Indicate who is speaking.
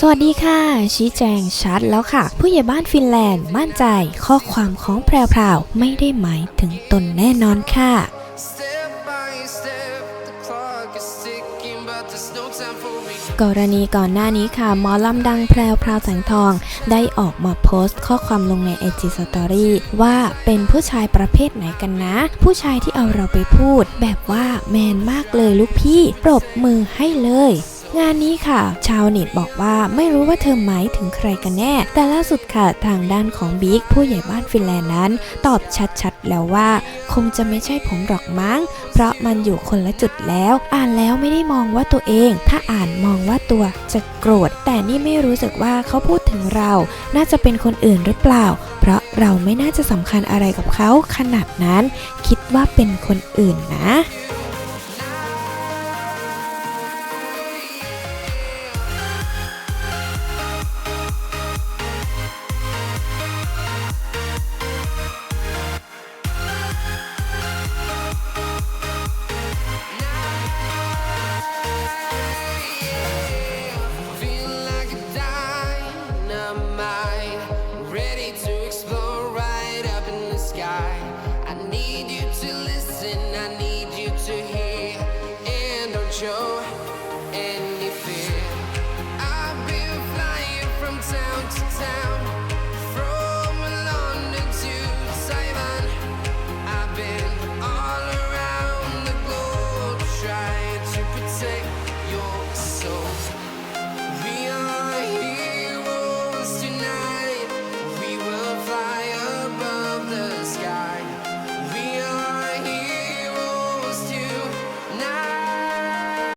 Speaker 1: สวัสดีค่ะ ชี้แจงชัดแล้วค่ะ ผู้ใหญ่บ้านฟินแลนด์มั่นใจข้อความของแพรวๆไม่ได้หมายถึงตนแน่นอนค่ะกรณีก่อนหน้านี้ค่ะหมอลำดังแพรวพราวแสงทอง ได้ออกมาโพสต์ข้อความลงใน IG Story ว่าเป็นผู้ชายประเภทไหนกันนะ ผู้ชายที่เอาเราไปพูด แบบว่าแมนมากเลยลูกพี่ ปรบมือให้เลย งานนี้ค่ะ ชาวเน็ตบอกว่าไม่รู้ว่าเธอหมายถึงใครกันแน่ แต่ล่าสุดค่ะทางด้านของบิ๊กผู้ใหญ่บ้านฟินแลนด์นั้น ตอบชัดๆ แล้วว่า คงจะไม่ใช่ผมหรอกมั้ง เพราะมันอยู่คนละจุดแล้ว อ่านแล้วไม่ได้มองว่าตัวเอง ถ้าอ่านมองว่าตัวจะโกรธ แต่นี่ไม่รู้สึกว่าเขาพูดถึงเรา น่าจะเป็นคนอื่นหรือเปล่า เพราะเราไม่น่าจะสำคัญอะไรกับเขาขนาดนั้น คิดว่าเป็นคนอื่นนะ
Speaker 2: show
Speaker 3: any fear. I've been flying from town to town. Trying to protect your soul. We are.